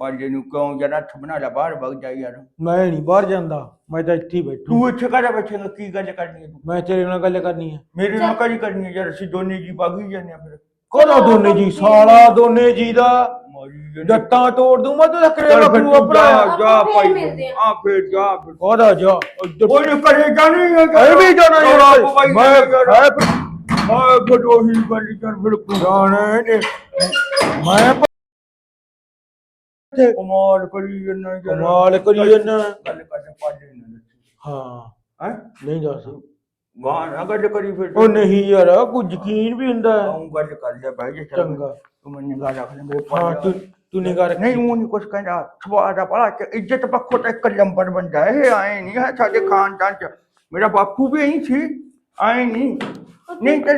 ਪੰਜ ਨੂੰ ਕਿਉਂ ਜਰਾ ਅੱਠ ਬਣਾ ਲੈ ਬਾਹਰ ਵਗ ਜਾ ਯਾਰ। ਮੈਂ ਨਹੀਂ ਬਾਹਰ ਜਾਂਦਾ ਮੈਂ ਤਾਂ ਇੱਥੇ ਹੀ ਬੈਠੂ। ਤੂੰ ਇੱਥੇ ਕਾਹਦਾ ਬੈਠੇਗਾ ਕੀ ਗੱਲ ਕਰਨੀ ਹੈ ਤੂੰ? ਮੈਂ ਤੇਰੇ ਨਾਲ ਗੱਲ ਕਰਨੀ ਹੈ। ਮੇਰੇ ਨਾਲ ਕਾਹਦੀ ਕਰਨੀ ਹੈ? ਯਾਰ ਅਸੀਂ ਦੋਨੇ ਜੀ ਵਗ ਹੀ ਜਾਂਦੇ ਆ ਫਿਰ। ਕੋਦਾ ਦੋਨੇ ਜੀ? ਸਾਲਾ ਦੋਨੇ ਜੀ ਦਾ ਮਾਰੀ ਜਾਂਦੇ। ਡੱਟਾਂ ਤੋੜ ਦੂੰ ਮੈਂ ਤਾਂ ਚੱਲ ਕਰੇਗਾ ਫਿਰ ਤੂੰ ਭਰਾ ਜਾ ਜਾ ਭਾਈ। ਮਿਲਦੇ ਆ। ਆ ਫੇਰ ਜਾ ਫਿਰ। ਜਾ ਕੋਈ ਨਹੀਂ ਕਰੇ ਜਾਣੀ ਹੈ ਇਹ ਵੀ ਜਾਣਾ ਯਾਰ। ਮੈਂ ਮੈਂ ਮੈਂ ਬੜੋ ਹੀ ਗੱਲ ਕਰ ਫਿਰ ਜਾਣੇ ਨੇ। ਮੈਂ ਪ- ਕਮਾਲ ਕਰੀ ਜੰਨਾ ਕਮਾਲ ਕਰੀ ਜੰਨਾ ਗੱਲ ਕਰ ਪਾਲੇ ਨਾ ਹਾਂ। ਹੈ? ਨਹੀਂ ਦੱਸ। ਗਾਂ ਨਾ ਗੱਲ ਕਰੀ ਫਿਰ। ਉਹ ਨਹੀਂ ਯਾਰ ਕੋਈ ਯਕੀਨ ਵੀ ਹੁੰਦਾ ਹੈ। ਆਉਂ ਗੱਲ ਕਰ ਲੈ ਭਾਈ ਜੀ ਚੰਗਾ। ਤੂੰ ਮੈਨੂੰ ਗੱਲ ਰੱਖ ਲੈ ਮੇਰੇ ਪਾਸ ਤੂੰ ਤੂੰ ਨਿਗਾਹ ਰੱਖ। ਨਹੀਂ ਉਹ ਨਹੀਂ ਕੁਛ ਕਹਿੰਦਾ। ਸਵਾਦਾ ਬੜਾ ਕਿ ਇੱਜ਼ਤ ਪੱਖੋਂ ਤਾਂ ਇੱਕ ਨੰਬਰ ਬੰਦਾ ਹੈ ਇਹ ਆਏ ਨਹੀਂ ਹੈ ਸਾਡੇ ਖਾਨਦਾਨ ਚ। ਮੇਰਾ ਬਾਪੂ ਵੀ ਇਹੀ ਸੀ ਆਏ ਨਹੀਂ ਨਹੀਂ ਤੇ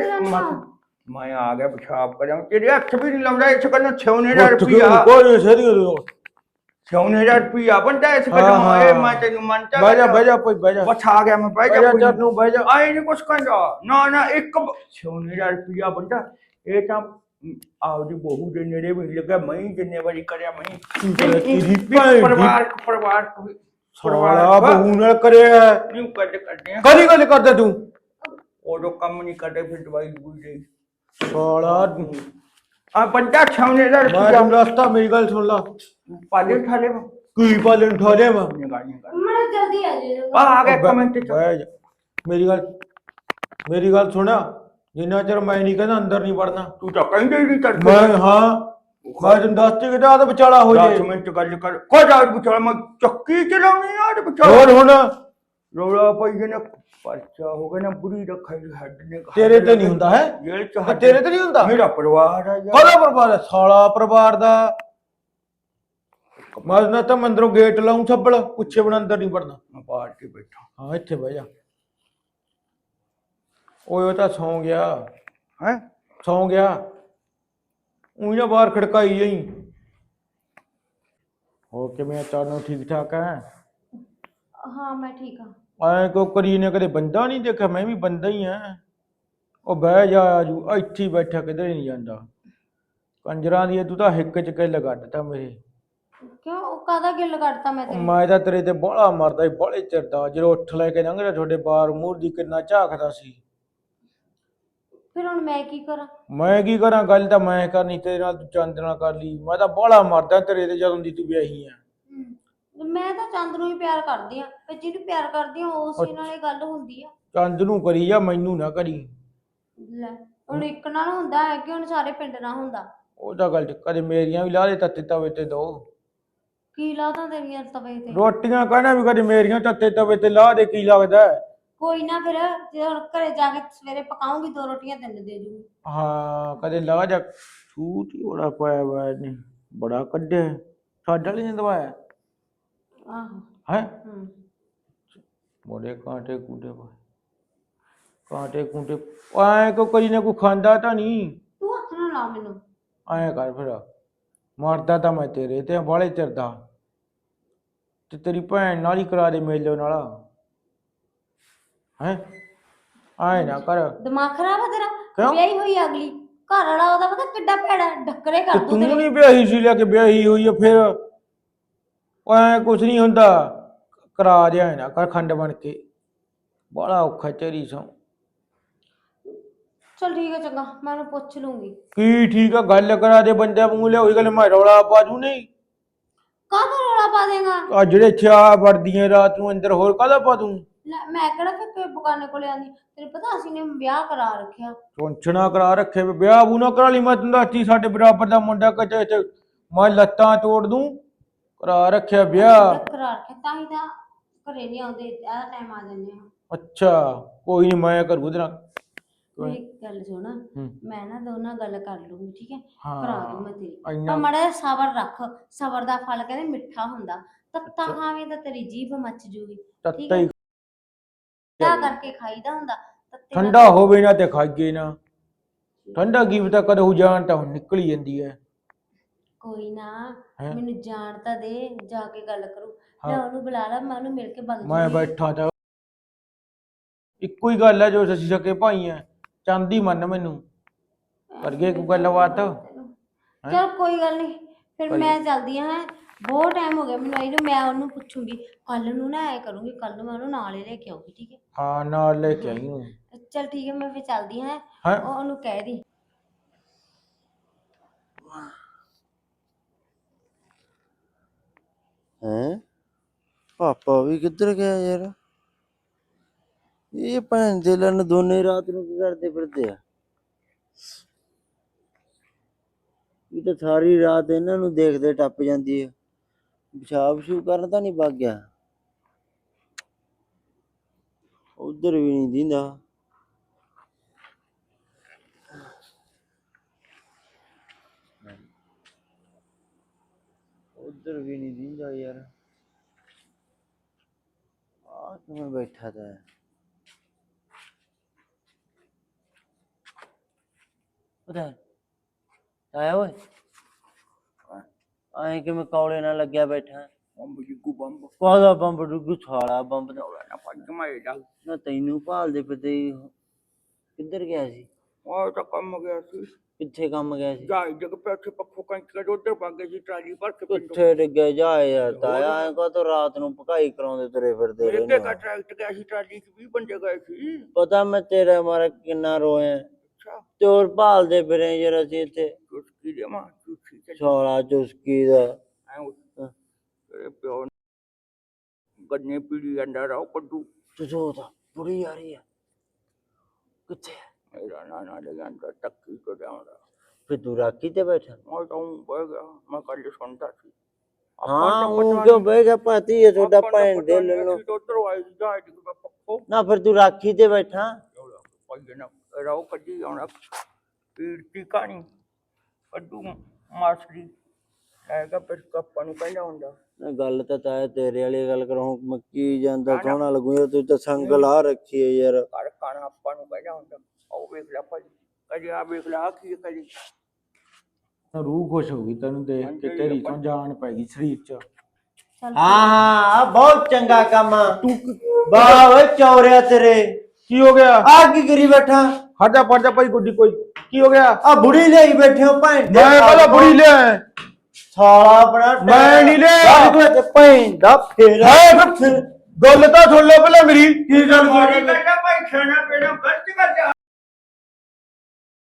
ਮੈਂ- ਆ ਗਿਆ ਪਿਸ਼ਾਬ ਕਰਾਂ ਤੇਰੇ ਹੱਥ ਵੀ ਨਹੀਂ ਲਾਉਂਦਾ ਇਸ ਕੰਨ ਛੋਨੇ ਦਾ ਉੱਠ ਕੇ ਰੁਪਿਆ ਕੋਈ ਸਰੀ ਛੋਨੇ ਦਾ ਰੁਪਿਆ ਬੰਦਾ ਇਸ ਹਾਂ। ਇਹ ਮੈਂ ਤੈਨੂੰ ਮੰਨਤਾ ਬਹਿ ਜਾ ਬਹਿ ਜਾ ਕੋਈ ਬਹਿ ਜਾ। ਆ ਗਿਆ ਮੈਂ ਬਹਿ ਬਹਿ ਜਾ ਜਾ ਚੱਲ ਨੂੰ ਬਹਿ ਜਾ। ਆਏ ਨਹੀਂ ਕੁਛ ਕਹਿੰਦਾ। ਨਾ ਨਾ ਇੱਕ ਛੋਨੇ ਦਾ ਰੁਪਿਆ ਬੰਦਾ। ਇਹ ਤਾਂ ਆਪਦੀ ਬਹੂ ਦੇ ਨੇੜੇ ਵੀ ਲੱਗਾ। ਮੈਂ ਜਿੰਨੇ ਵਾਰੀ ਕਰਿਆ ਮੈਂ ਪਰਿਵਾਰ ਪਰਿਵਾਰ ਸਾਲਾ ਬਹੂ ਨਾਲ ਕਰਿਆ। ਨਹੀਂ ਕਰਦੇ ਕਰਦੇ ਆ ਕਦੀ ਗੱਲ ਕਰਦਾ ਤੂੰ? ਉਦੋਂ ਕੰਮ ਨਹੀਂ ਕਰਦੇ ਫਿਰ ਦਵਾਈ ਦਵੂਈ ਦੇ। ਸਾਲਾ ਆ ਬੰਦਾ ਛਾਉਣੇ ਦਾ ਮੈਂ ਰੁਪਿਆ ਤੈਨੂੰ ਦੱਸਦਾ ਮੇਰੀ ਗੱਲ ਸੁਣ ਲਾ। ਪਾਲੇ ਠਾਲੇ ਕੀ ਪਾਲਣ ਠਾਲੇ ਵਾ? ਨਿਗਾਣੀ ਕਰ। ਮੈਂ ਜਲਦੀ ਆ ਜਾਇਓ। ਆ ਆ ਗਿਆ ਕਮੈਂਟ ਚ। ਬਹਿ ਜਾ। ਮੇਰੀ ਗੱਲ ਮੇਰੀ ਗੱਲ ਸੁਣਾ। ਜਿੰਨਾ ਚਿਰ ਮੈਂ ਨਹੀਂ ਕਹਿੰਦਾ ਅੰਦਰ ਨਹੀਂ ਵੜਨਾ। ਤੂੰ ਤਾਂ ਕਹਿੰਦੇ ਹੀ ਨਹੀਂ ਕਰਦੇ ਮੈਂ ਹਾਂ। ਮੈਂ ਤੈਨੂੰ ਦੱਸਤੀ ਕਿ ਤਾਂ ਵਿਚਾਲਾ ਹੋ 10 ਜੇ ਮਿੰਟ ਗੱਲ ਕਰ। ਕੋਈ ਜਾ ਬਚਾ ਮੈਂ ਚੱਕੀ ਚਲਾਉਣੀ ਆ ਤੇ ਹੋਰ ਹੁਣ ਰੋਲਾ ਪਈ ਜਨੇ ਪਰਚਾ ਹੋ ਗਿਆ ਨਾ ਬੁਰੀ ਰੱਖਾਈ ਹੱਡ ਨੇ ਤੇਰੇ ਤੇ ਨਹੀਂ ਹੁੰਦਾ ਹੈ? ਜੇਲ੍ਹ ਚ ਤੇ ਹੱਡ- ਤੇਰੇ ਤੇ ਨਹੀਂ ਹੁੰਦਾ? ਮੇਰਾ ਪਰਿਵਾਰ ਆ ਯਾਰ। ਕਾਹਦਾ ਪਰਿਵਾਰ ਹੈ ਸਾਲਾ ਪਰਿਵਾਰ ਦਾ। ਮੈਂ ਨਾ ਤਾਂ ਮੈਂ ਅੰਦਰੋਂ ਗੇਟ ਲਾਉਂ ਛੱਬਲ ਪੁੱਛੇ ਬਣ ਅੰਦਰ ਨਹੀਂ ਵੜਨਾ। ਮੈਂ ਬਾਹਰ ਕੇ ਬੈਠਾ। ਹਾਂ ਇੱਥੇ ਬਹਿ ਜਾ। ਓਏ ਉਹ ਤਾਂ ਸੌਂ ਗਿਆ। ਹੈ? ਸੌਂ ਗਿਆ। ਉਹੀ ਨਾ ਬਾਹਰ ਖੜਕਾਈ ਜਾਈ। ਹੋ ਕਿਵੇਂ ਆ? ਚਾਨੋ ਠੀਕ ਠਾਕ ਹੈ? ਹਾਂ ਮੈਂ ਠੀਕ ਆ ਐ ਕੋ ਕਰੀ ਨੇ ਕਦੇ ਬੰਦਾ ਨਹੀਂ ਦੇਖਿਆ ਮੈਂ ਵੀ ਬੰਦਾ ਹੀ ਆ ਉਹ ਬਹਿ ਜਾ ਆਜੂ ਇੱਥੇ ਹੀ ਬੈਠਾ ਕਿਧਰੇ ਨਹੀਂ ਜਾਂਦਾ। ਕੰਜਰਾਂ ਦੀ ਤੂੰ ਤਾਂ ਹਿੱਕ ਚ ਕੇ ਲਗੱਡਤਾ ਮੇਰੇ। ਕਿਉਂ? ਉਹ ਕਾਦਾ ਗਿੱਲ ਕੱਢਤਾ ਮੈਂ ਤੇਰੀ? ਮੈਂ ਤਾਂ ਤੇਰੇ ਤੇ ਬੋਲਾ ਮਰਦਾ ਸੀ ਬੋਲੇ ਚਿਰਦਾ ਜਦੋਂ ਉੱਠ ਲੈ ਕੇ ਲੰਘਦਾ ਤੁਹਾਡੇ ਬਾਰ ਮੂਰ ਦੀ ਕਿੰਨਾ ਝਾਕਦਾ ਸੀ। ਫਿਰ ਹੁਣ ਮੈਂ ਕੀ ਕਰਾਂ? ਮੈਂ ਕੀ ਕਰਾਂ? ਗੱਲ ਤਾਂ ਮੈਂ ਕਰਨੀ ਤੇਰੇ ਨਾਲ ਤੂੰ ਚੰਦ ਨਾਲ ਕਰ ਲਈ। ਮੈਂ ਤਾਂ ਬੋਲਾ ਮਰਦਾ ਤੇਰੇ ਤੇ ਜਦੋਂ ਦੀ ਤੂੰ ਵਿਆਹੀ ਆ ਹਮ, ਮੈਂ ਤਾਂ ਚੰਦ ਨੂੰ ਹੀ ਪਿਆਰ ਕਰਦੀ ਆ ਤੇ ਜਿਹਨੂੰ ਪਿਆਰ ਕਰਦੀ ਆ ਉਸੇ ਨਾਲ ਇਹ ਗੱਲ ਹੁੰਦੀ ਆ। ਚੰਦ ਨੂੰ ਕਰੀ ਜਾ ਮੈਨੂੰ ਨਾ ਕਰੀ? ਲੈ ਹੁਣ ਇੱਕ ਨਾਲ ਹੁੰਦਾ ਹੈ ਕਿ ਹੁਣ ਸਾਰੇ ਪਿੰਡ ਨਾਲ ਹੁੰਦਾ? ਉਹ ਤਾਂ ਗੱਲ ਕਦੇ ਮੇਰੀਆਂ ਵੀ ਲਾ ਦੇ ਤੱਤੇ ਤਵੇ ਤੇ ਦੋ। ਕੀ ਲਾਦਾ ਤੇਰੀਆਂ ਤਵੇ ਤੇ? ਰੋਟੀਆਂ ਕਹਿਣਾ ਵੀ ਕਦੇ ਮੇਰੀਆਂ ਤੱਤੇ ਤਵੇ ਤੇ ਲਾ ਦੇ ਕੀ ਲੱਗਦਾ ਹੈ? ਕੋਈ ਨਾ ਫਿਰ ਜੇ ਹੁਣ ਘਰੇ ਜਾ ਕੇ ਸਵੇਰੇ ਪਕਾਉਂਗੀ ਦੋ ਰੋਟੀਆਂ ਤੈਨੂੰ ਦੇ ਦੂੰਗੀ ਹਾਂ ਕਦੇ ਲਾ ਜਾ। ਛੂਟ ਹੀ ਬੜਾ ਪਾਇਆ ਵਾ ਨੇ ਬੜਾ ਕੱਢਿਆ। ਸਾਡਾ ਲਈ ਨਹੀਂ ਦਵਾਇਆ? ਆਹੋ। ਹੈ? ਹਮ ਬੜੇ ਕਾਂਟੇ ਕੂਟੇ ਪਾ ਕਾਂਟੇ ਕੂਟੇ ਐ ਕੋ ਕੋਈ ਨਾ ਕੋਈ ਖਾਂਦਾ ਤਾਂ ਨਹੀਂ? ਤੂੰ ਹੱਥ ਨਾ ਲਾ ਮੈਨੂੰ। ਐ ਕਰ ਫਿਰ। ਮਰਦਾ ਤਾਂ ਮੈਂ ਤੇਰੇ ਤੇ ਬਾਲੇ ਚਿਰਦਾ ਤੇ ਤੇਰੀ ਭੈਣ ਨਾਲ ਹੀ ਕਰਾ ਦੇ ਮੇਲੋ ਨਾਲ। ਹੈ? ਐ ਨਾ ਕਰ। ਦਿਮਾਗ ਖਰਾਬ ਆ ਤੇਰਾ? ਕਿਉਂ? ਵਿਆਹੀ ਹੋਈ ਆ ਅਗਲੀ। ਘਰ ਵਾਲਾ ਉਹਦਾ ਪਤਾ ਕਿੱਡਾ ਭੈੜਾ ਡੱਕਰੇ ਤੇ ਕਰ ਦੂ ਤੂੰ ਤੇਰੇ। ਨਹੀਂ ਵਿਆਹੀ ਸੀ ਲੈ ਕੇ ਵਿਆਹੀ ਹੋਈ ਆ ਫਿਰ। ਐ ਕੁਛ ਨਹੀਂ ਹੁੰਦਾ। ਕਰਾ ਦੇ ਐ ਨਾ ਕਰ ਖੰਡ ਬਣ ਕੇ। ਬੜਾ ਔਖਾ ਤੇਰੀ ਸੌ ਚਲ ਠੀਕ ਹੈ ਚੰਗਾ ਮੈਂ ਉਹਨੂੰ ਪੁੱਛ ਲੂੰਗੀ। ਕੀ ਠੀਕ ਆ? ਗੱਲ ਕਰਾ ਦੇ ਬੰਦੇ ਮੂੰਹ ਲਿਆ ਉਹੀ ਗੱਲ ਮੈਂ ਰੌਲਾ ਪਾਜੂ ਨਹੀਂ। ਕਾਹਦਾ ਰੌਲਾ ਪਾ ਦੇਗਾ? ਆ ਜਿਹੜੇ ਛਾ ਵੜਦੀਆਂ ਰਾਤ ਨੂੰ ਅੰਦਰ ਹੋਰ ਕਾਹਦਾ ਪਾ ਦੂੰ? ਲੈ ਮੈਂ ਕਿਹੜਾ ਫਿਰ ਬਗਾਨੇ ਕੋਲੇ ਆਂਦੀ ਤੈਨੂੰ ਪਤਾ ਅਸੀਂ ਨੇ ਵਿਆਹ ਕਰਾ ਰੱਖਿਆ। ਟੁੰਚਣਾ ਕਰਾ ਰੱਖੇ ਵੀ ਵਿਆਹ ਬੂ ਨਾ ਕਰਾ ਲਈ ਮੈਂ ਤੈਨੂੰ ਦੱਸਤੀ ਸਾਡੇ ਬਰਾਬਰ ਦਾ ਮੁੰਡਾ ਕਿਤੇ ਤੇ ਮੈਂ ਲੱਤਾਂ ਤੋੜ ਦੂੰ। ਕਰਾ ਰੱਖਿਆ ਵਿਆਹ। ਕਰਾ ਰੱਖਿਆ ਤਾਂ ਹੀ ਤਾਂ ਘਰੇ ਨਹੀਂ ਆਉਂਦੇ ਇਹਦਾ ਟਾਈਮ ਆ ਜਾਂਦੇ ਆ। ਅੱਛਾ ਕੋਈ ਨਹੀਂ ਮੈਂ ਕਰੂ ਨਾਲ। ਮੇਰੀ ਗੱਲ ਸੁਣ ਹੂੰ। ਮੈਂ ਨਾ ਦੋਨਾਂ ਗੱਲ ਕਰ ਲੂੰਗੀ ਠੀਕ ਹੈ? ਹਾਂ। ਕਰਾ ਦੂੰ ਮੈਂ ਤੇਰੀ। ਇੰਨਾ ਪਰ ਮੜਾ ਸਬਰ ਰੱਖ ਸਬਰ ਦਾ ਫਲ ਕਹਿੰਦੇ ਮਿੱਠਾ ਹੁੰਦਾ। ਤੱਤਾ ਖਾਵੇਂ ਤਾਂ ਤੇਰੀ ਜੀਭ ਮੱਚ ਜੂਗੀ ਤੱਤਾ ਹੀ? ਤਾਂ ਕਰਕੇ ਖਾਈਦਾ ਹੁੰਦਾ ਤੱਤੇ ਨਾਲ ਠੰਡਾ ਹੋਵੇ ਨਾ ਤੇ ਖਾਈਏ ਨਾ। ਠੰਡਾ ਕੀ ਪਤਾ ਕਦੋਂ ਹੋ ਜਾਣ ਤਾਂ ਹੁਣ ਨਿਕਲ ਹੀ ਜਾਂਦੀ ਹੈ। ਕੋਈ ਨਾ ਹੈਂ? ਮੈਨੂੰ ਜਾਣ ਤਾਂ ਦੇ ਜਾ ਕੇ ਗੱਲ ਕਰੂ। ਹਾਂ। ਮੈਂ ਉਹਨੂੰ ਬੁਲਾ ਲਾ ਮੈਂ ਉਹਨੂੰ ਮਿਲ ਕੇ ਬਗ ਮੈਂ ਬੈਠਾ ਤਾਂ। ਇੱਕੋ ਹੀ ਗੱਲ ਹੈ ਜੋ ਅਸੀਂ ਸਕੇ ਭਾਈ ਆ ਚਾਂਦੀ ਮੰਨ ਮੈਨੂੰ। ਕਰ ਗਏ ਕੋਈ ਗੱਲਬਾਤ? ਚਲ ਕੋਈ ਗੱਲ ਨਹੀਂ ਫਿਰ ਮੈਂ ਚੱਲਦੀ ਹਾਂ ਹੈਂ। ਬਹੁਤ ਟਾਈਮ ਹੋ ਗਿਆ ਮੈਨੂੰ ਆਈ ਨੂੰ ਮੈਂ ਉਹਨੂੰ ਪੁੱਛੂੰਗੀ। ਕੱਲ ਨੂੰ ਨਾ ਐ ਕਰੂੰਗੀ ਕੱਲ ਨੂੰ ਮੈਂ ਉਹਨੂੰ ਨਾਲ ਹੀ ਲੈ ਕੇ ਆਉਂਗੀ ਠੀਕ ਹਾਂ? ਨਾਲ ਲੈ ਕੇ ਆਈ ਨੂੰ ਹੈ। ਚਲ ਠੀਕ ਹੈ ਮੈਂ ਫਿਰ ਚੱਲਦੀ ਹਾਂ ਹਾਂ? ਉਹ- ਉਹਨੂੰ ਕਹਿ ਦੀ। ਹੈਂ? ਪਾਪਾ ਵੀ ਕਿੱਧਰ ਗਿਆ ਯਾਰ? ਇਹ ਭੈਣ ਦੇ ਲੰਨ ਦੋਨੇ ਰਾਤ ਨੂੰ ਕੀ ਕਰਦੇ ਫਿਰਦੇ ਆ? ਇਹ ਤਾਂ ਸਾਰੀ ਰਾਤ ਇਹਨਾਂ ਨੂੰ ਦੇਖਦੇ ਟੱਪ ਜਾਂਦੀ ਹੈ ਪਿਸ਼ਾਬ ਸ਼ੂ ਕਰਨ ਤਾਂ ਨਹੀਂ ਵਗ ਗਿਆ। ਉਧਰ ਵੀ ਨਹੀਂ ਦਿੰਦਾ। ਉਧਰ ਵੀ ਨਹੀਂ ਦਿੰਦਾ ਯਾਰ ਆ ਕਿਵੇਂ ਬੈਠਾ ਤਾ ਹੈ? ਉਧਰ ਆਇਆ ਓਏ ਆਏ ਕਿਵੇਂ ਕੌਲੇ ਨਾਲ ਲੱਗਿਆ ਬੈਠਾ ਬੰਬ ਜਿੱਗੂ ਬੰਬ ਕਾਹਦਾ ਬੰਬ ਡੁੱਗੂ ਛਾਲਾ ਬੰਬ ਦਾ ਨਾ ਪੱਜ ਮਾਏਗਾ ਨਾ ਤੈਨੂੰ ਭਾਲਦੇ ਫਿਰਦੇ ਹੀ ਕਿੱਧਰ ਗਿਆ ਸੀ ਉਹ ਤਾਂ ਕੰਮ ਗਿਆ ਸੀ ਕਿੱਥੇ ਕੰਮ ਗਿਆ ਸੀ? ਜਾਈ ਜਗ ਪੇ ਉੱਥੇ ਪੱਖੋਂ ਕੰਚ ਕੇ ਉੱਧਰ ਭਾਗੇ ਸੀ ਟਰਾਲੀ ਭਰ ਕੇ ਪਿੰਡੋਂ। ਕਿੱਥੇ ਡਿੱਗਿਆ? ਜਾ ਯਾਰ ਤਾਇਆ ਐ ਕਾ ਤੋਂ ਰਾਤ ਨੂੰ ਭਕਾਈ ਕਰਾਉਂਦੇ ਤੁਰੇ ਫਿਰਦੇ ਮੇਰੇ ਰਹਿੰਦੇ ਕਾ। ਟਰੈਕਟ ਗਿਆ ਸੀ ਟਰਾਲੀ ਚ 20 ਬੰਦੇ ਗਏ ਸੀ। ਪਤਾ ਮੈਂ ਤੇਰੇ ਮਾਰੇ ਕਿੰਨਾ ਰੋਇਆ। ਅੱਛਾ। ਚੋਰ ਭਾਲਦੇ ਫਿਰੇ ਯਾਰ ਅਸੀਂ ਇੱਥੇ। ਚੁਸਕੀ ਦੇ ਮਾਂ ਚੁਸਕੀ ਤੇ ਛੋਲਾ ਚੁਸਕੀ ਦਾ। ਐ ਤੇਰੇ ਪਿਓ ਨੇ ਗੰਨੇ ਪੀੜੀ ਅੰਦਰ ਆਉ ਕੱਢੂ। ਤੂੰ ਬੁੜੀ ਆ ਰਹੀ ਆ। ਕਿੱਥੇ ਆ? ਮੇਰਾ ਨਾਨਾ ਦੇ ਅੰਦਰ ਟੱਕੀ ਕੋ ਜਾਉਂਦਾ ਫਿਰ ਤੂੰ ਰਾਖੀ ਤੇ ਬੈਠਾ? ਮੈਂ ਤਾਂ ਊਂ ਬਹਿ ਗਿਆ ਮੈਂ ਕੱਲ ਸੁਣਦਾ ਸੀ। ਹਾਂ ਉਹ ਕਿਉਂ ਬਹਿ ਗਿਆ ਭਾਤੀ? ਇਹ ਤੁਹਾਡਾ ਭੈਣ ਦੇ ਜਗ ਪੱਖੋਂ। ਨਾ ਫਿਰ ਤੂੰ ਰਾਖੀ ਤੇ ਬੈਠਾ। ਰਾਉ ਕੱਢੀ ਆਉਣਾ ਪੀੜ ਦੀ ਕਹਾਣੀ। ਕੱਢੂ ਮਾਸਰੀ ਆਏਗਾ ਫਿਰ ਕੱਪਾਂ ਨੂੰ ਕਹਿੰਦਾ ਹੁੰਦਾ। ਨਾ ਗੱਲ ਤਾਂ ਤਾਇਆ ਤੇਰੇ ਵਾਲੀ ਗੱਲ ਕਰਾਂ ਮੱਕੀ ਜਾਂਦਾ ਸੋਹਣਾ ਲੱਗੂ ਤੂੰ ਤਾਂ ਸੰਗ ਲਾ ਰੱਖੀ ਹੈ ਯਾਰ। ਘਰ ਖਾਣਾ ਆਪਾਂ ਨੂੰ ਕਹਿੰਦਾ ਹੁੰਦਾ। ਉਹ ਵੇਖ ਲੈ ਭਾਈ ਕਦੇ ਆ ਵੇਖ ਲੈ ਆਹ ਕੀ ਕਦੀ। ਰੂਹ ਖੁਸ਼ ਹੋ ਗਈ ਤੈਨੂੰ ਦੇਖ ਕੇ ਤੇਰੀ ਤੋਂ ਜਾਨ ਪੈ ਗਈ ਸਰੀਰ 'ਚ। ਚੱਲ ਹਾਂ ਹਾਂ ਬਹੁਤ ਚੰਗਾ ਕੰਮ ਆ। ਤੂੰ ਵਾਹ ਓਏ ਚੌਰਿਆ ਤੇਰੇ। ਕੀ ਹੋ ਗਿਆ? ਆ ਕੀ ਕਰੀ ਬੈਠਾ? ਹਟਾ ਫਟਾ ਭਾਈ ਗੁੱਡੀ ਕੋਈ। ਕੀ ਹੋ ਗਿਆ? ਆ ਬੁੜੀ ਲਈ ਬੈਠੇ ਹੋ ਭੈਣ ਦੇ ਮੈਂ ਕਹਦਾ ਬੁੜੀ ਲਿਆ। ਸਾਲਾ ਬਣਾ ਮੈਂ ਨਹੀਂ ਲਿਆ। ਤੇ ਭੈਣ ਦਾ ਫੇਰਾ ਗੱਲ ਤਾਂ ਸੁਣ ਲੈ ਪਹਿਲਾਂ ਮੇਰੀ। ਕੀ ਗੱਲ ਮਾਰੀ ਕਹਿੰਦਾ ਭਾਈ ਖਾਣਾ ਪੀਣਾ ਗਲਤ ਕਰਦਾ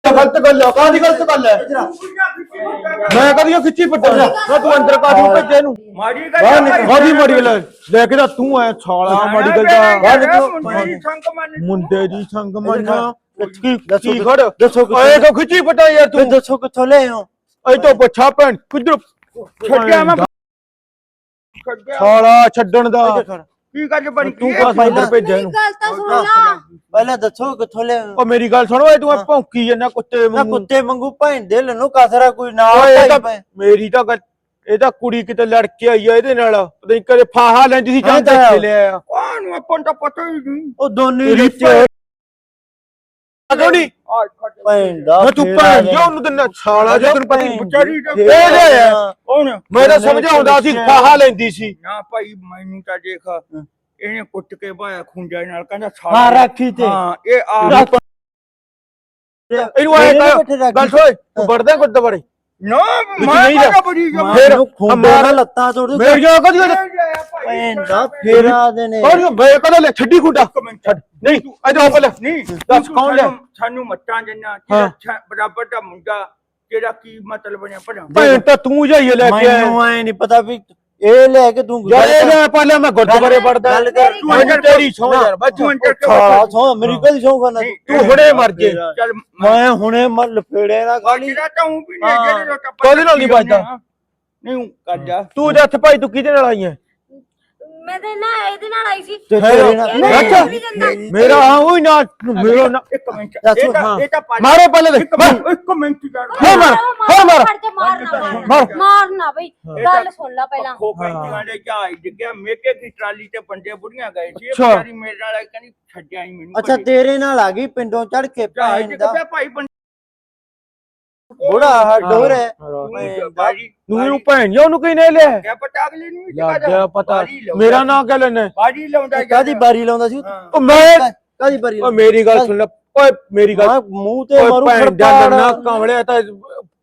ਗਲਤ ਗੱਲ ਆ ਕਾਹਦੀ ਗਲਤ ਗੱਲ ਹੈ ਮੈਂ ਕਦੀ ਖਿੱਚੀ ਪੱਟਾ ਮੈਂ ਤੂੰ ਅੰਦਰ ਕਾਹਦੀ ਭੇਜੇ ਨੂੰ ਮਾਰੀ ਬਾਹਰ ਨਿਕਲ ਬਾਦੀ ਮਾੜੀ ਗੱਲ ਹੈ। ਲੈ ਕੇ ਤਾਂ ਤੂੰ ਐ ਛਾਲਾ ਮਾੜੀ ਗੱਲ ਦਾ। ਬਾਹਰ ਨਿਕਲ। ਮੁੰਡੇ ਦੀ ਸੰਗ ਮੰਨਾ ਕੀ ਦੱਸੋ ਕੀ ਖੜ ਦੱਸੋ ਓਏ ਕੋ ਖਿੱਚੀ ਪੱਟਾ ਯਾਰ ਤੂੰ? ਦੱਸੋ ਕਿੱਥੋਂ ਲੈ ਹੋ? ਐ ਤਾਂ ਪੁੱਛਾ ਭੈਣ ਕਿੱਧਰ ਛੱਡਿਆ ਮੈਂ ਛਾਲਾ ਛੱਡਣ ਦਾ। ਕੀ ਗੱਲ ਬਣੀ? ਤੂੰ ਕੀ ਅੰਦਰ ਭੇਜਿਆ ਮੇਰੀ ਇਹਨੂੰ। ਗੱਲ ਤਾਂ ਸੁਣ ਲਾ। ਪਹਿਲਾਂ ਦੱਸੋ ਕਿੱਥੋਂ ਲੈ ਹੋ ਓ ਮੇਰੀ ਗੱਲ ਸੁਣ ਓਏ ਤੂੰ ਐ ਭੌਂਕੀ ਜੰਨਾ ਕੁੱਤੇ ਨਾ ਵਾਂਗੂ। ਕੁੱਤੇ ਵਾਂਗੂ ਭੈਣ ਦੇ ਲੈਣੋ ਕਸਰਾ ਕੋਈ ਨਾ ਓਏ ਇਹ ਤਾਂ। ਮੇਰੀ ਤਾਂ ਗੱਲ ਇਹ ਤਾਂ ਕੁੜੀ ਕਿਤੇ ਲੜ ਕੇ ਆਈ ਆ ਇਹਦੇ ਨਾਲ। ਪਤਾ ਨੀ ਕਦੇ ਫਾਹਾ ਲੈਂਦੀ ਸੀ ਜਾਂ ਹਾਂ ਤਾਂ- ਦੇਖੇ ਲਿਆ ਆ ਕੋਣ ਆਪਾਂ ਨੂੰ ਤਾਂ ਪਤਾ ਹੀ ਨਹੀਂ। ਉਹ ਦੋਨੇ ਵਿੱਚ ਭੈਣ ਅਗੋਂ ਨੀ ਆ ਛੱਡ ਭੈਣ ਦਾ ਮੈਂ ਤੂੰ ਫੇਰਾ ਭੈਣ ਲੈ। ਜੋ ਉਹਨੂੰ ਦਿੰਦਾ ਛਾਲਾ ਜੋ ਤੈਨੂੰ ਪਤਾ ਨੀ ਭੈਣ ਵਿਚਾਰੀ ਦਾ ਫੇਰਾ ਇਹ ਲੈ ਆ। ਲੈ। ਕੌਣ? ਮੈਂ ਤਾਂ ਸਮਝਾਉਂਦਾ ਸੀ ਫਾਹਾ ਲੈਂਦੀ ਸੀ। ਨਾ ਭਾਈ ਮੈਨੂੰ ਤਾਂ ਦੇਖ ਇਹਨੇ ਕੁੱਟ ਕੇ ਬਾਇਆ ਖੁੰਝਾ ਨਾਲ ਕਹਿੰਦਾ ਹਾਂ ਸਾਰਾ ਰਾਖੀ ਤੇ। ਹਾਂ ਇਹ ਆ ਇਹਨੂੰ ਰਾਖੀ। ਗੱਲ ਤੂੰ ਵੜਦਾ ਬੜੇ ਨਾ ਵਿੱਚ ਮੈਂ ਨਹੀਂ ਜਾ। ਕਹਦਾ ਬੜੀ ਜਮਾ ਫੇਰ ਫਿਰ ਖੁੰਡੇ ਮਾਰ- ਨਾਲ ਲੱਤਾਂ ਤੋੜ ਦੂ ਮੇਰੀਆਂ ਕਦੀ ਭੈਣ ਦਾ ਫੇਰਾ ਦੇ ਨੇ। ਕੌਣ ਮੈਂ ਕਦੋਂ ਲੈ ਛੱਡੀ ਖੁੰਡਾ। ਮਿੰਟ। ਛੱਡ। ਨਹੀਂ ਅਜੋ ਪਹਿਲੇ। ਨਹੀਂ ਦੱਸ ਤੂੰ ਕੌਣ ਲਿਆ? ਸਾਨੂੰ- ਮੱਤਾਂ ਜੰਨਾ ਬਰਾਬਰ ਦਾ ਮੁੰਡਾ ਤੇਰਾ ਕੀ ਮਤਲਬ ਬਣਿਆ? ਭੈਣ। ਤਾਂ ਤੂੰ ਜਾਈਏ ਲੈ ਕੇ ਆਇਆ। ਮੈਨੂੰ ਐ ਨਹੀਂ ਪਤਾ ਵੀ ਇਹ ਲੈ ਕੇ ਤੂੰ ਯਾਰ ਇਹ ਲੈ ਪਹਿਲੇ ਮੈਂ ਗੁਰਦੁਆਰੇ ਵੜਦਾ। ਗੱਲ ਕਰ। ਤੂੰ ਅੰਦਰ ਤੇਰੀ ਸੌ ਯਾਰ ਬੱਚ ਕਿਉਂ ਛਾ ਸੋ ਮੇਰੀ ਸੌਗਾ ਨਾ ਨਹੀਂ, ਤੂੰ। ਹੁਣੇ ਮਰ ਜੇ। ਚੱਲ ਮੈਂ ਹੁਣੇ ਮਰ ਲਪੇੜੇ ਨਾ ਖਾਲੀ। ਤਾਂ ਵੀ ਨਹੀਂ। ਜਿਹੜੇ ਨਾਲ ਨਹੀਂ ਵੱਜਦਾ? ਨਹੀਂ ਊਂ ਕਰ ਜਾ। ਤੂੰ ਜੱਥ ਭਾਈ ਤੂੰ ਕਿਹਦੇ ਨਾਲ ਆਈ ਹੈ ਮੈਂ ਤਾਂ ਨਾ ਇਹਦੇ ਨਾਲ ਆਈ ਸੀ। ਤੇ ਹੈ ਤੇਰੇ ਨਾਲ- ਇਹਨੇ ਅੱਛਾ। ਵੀ ਜਾਂਦਾ। ਮੇਰੀ- ਮੇਰਾ ਹਾਂ ਉਹੀ ਨਾ ਮੇਰਾ ਨਾ ਇੱਕ ਮਿੰਟ। ਦੱਸ ਇਹ ਤਾਂ ਹਾਂ। ਇਹ ਤਾਂ ਪੰਜ- ਮਾਰੇ ਪਹਿਲੇ ਦੇ ਇੱਕ ਮਿੰਟ ਇੱਕ ਮਿੰਟ ਯਾਰ ਹੋਰ ਮਾਰ, ਹੋਰ ਮਾਰ। ਫੜ ਕੇ ਮਾਰਨਾ ਮਾਰ। ਮਾਰਨਾ। ਮਾਰਨਾ ਬਈ। ਇਹ ਗੱਲ ਤਾਂ ਸੁਣ ਲੈ ਪਹਿਲਾਂ। ਖੋ ਪੈਂਦੀਆਂ ਦੇ ਜਹਾਜ਼ ਡਿੱਗਿਆ। ਮੇਕੇ ਦੀ ਟਰਾਲੀ ਤੇ ਬੰਦੇ ਬੁੜੀਆਂ ਗਏ ਸੀ। ਇਹ ਅੱਛਾ। ਵਿਚਾਰੀ ਮੇਰੇ ਨਾਲ ਆਈ ਕਹਿੰਦੀ ਛੱਡਿਆ ਹੀ ਮੈਨੂੰ ਅੱਛਾ ਤੇਰੇ ਨਾਲ ਆ ਗਈ ਪਿੰਡੋਂ ਚੜ ਕੇ ਜਹਾਜ਼ ਭੈਣ ਡਿੱਗ ਦਾ। ਪਿਆ ਭਾਈ ਬੰਦੇ ਬੁੜਾ ਹਾ। ਡੋਰ ਹੈ। ਬਾਜੀ ਤੂੰ ਇਹਨੂੰ ਭੈਣ ਜੀ ਉਹਨੂੰ ਕਿਹਨੇ ਲਿਆ? ਕਿਆ ਪਤਾ ਅਗਲੇ ਨੂੰ ਵੀ ਲੱਗ ਗਿਆ। ਪਤਾ ਮੇਰਾ। ਨਾਂ ਕਿਆ ਲੈਣਾ? ਬਾਜੀ ਲਾਉਂਦਾ ਕਾਦੀ ਬਾਰੀ ਲਾਉਂਦਾ ਸੀ। ਉਹ ਮੈਂ ਕਾਦੀ ਬਾਰੀ ਓ ਮੇਰੀ ਗੱਲ ਸੁਣ ਲੈ। ਓਏ ਮੇਰੀ ਗੱਲ ਮੂੰਹ ਤੇ ਓਏ ਮਾਰੂ ਭੈਣ ਦਾ। ਲੰਨਾ ਕਾਂਵਲਿਆ ਤਾਂ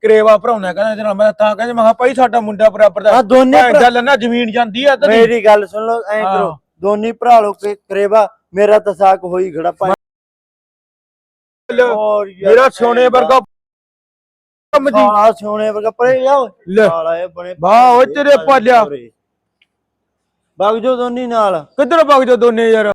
ਕਰੇਵਾ ਭਰਾਉਣਾ ਕਹਿੰਦਾ ਇਹਦੇ ਨਾਲ। ਮੈਂ ਤਾਂ ਕਹਿੰਦੇ ਮੈਂ ਕਿਹਾ ਭਾਈ ਸਾਡਾ ਮੁੰਡਾ ਬਰਾਬਰ ਦਾ। ਹਾਂ ਦੋਨੇ ਭੈਣ ਦਾ ਲੰਨਾ ਜ਼ਮੀਨ ਜਾਂਦੀ ਆ ਤੇ ਮੇਰੀ ਗੱਲ ਸੁਣ ਲਓ ਐਂ ਹਾਂ। ਕਰੋ। ਦੋਨੀ ਭਰਾ ਲੋ ਕੇ ਕਰੇਵਾ ਮੇਰਾ ਤਾਂ ਸਾਕ ਹੋਈ ਖੜਾ ਭਾਈ। ਹੋਰ ਯਾਰ ਮੇਰਾ ਸੋਨੇ ਵਰਗਾ ਕੰਮ ਦੀ। ਸਾਲਾ ਸੋਨੇ ਵਰਗਾ ਪਰੇ ਜਾਓ ਲੈ। ਸਾਲਾ ਇਹ ਬਣੇ ਵਾਹ, ਓਏ ਤੇਰੇ ਪਾਲਿਆ। ਬਗ ਜੋ ਦੋਨੀ ਨਾਲ। ਕਿੱਧਰ ਭੱਗ ਜਾ ਦੋਨੇ ਯਾਰ?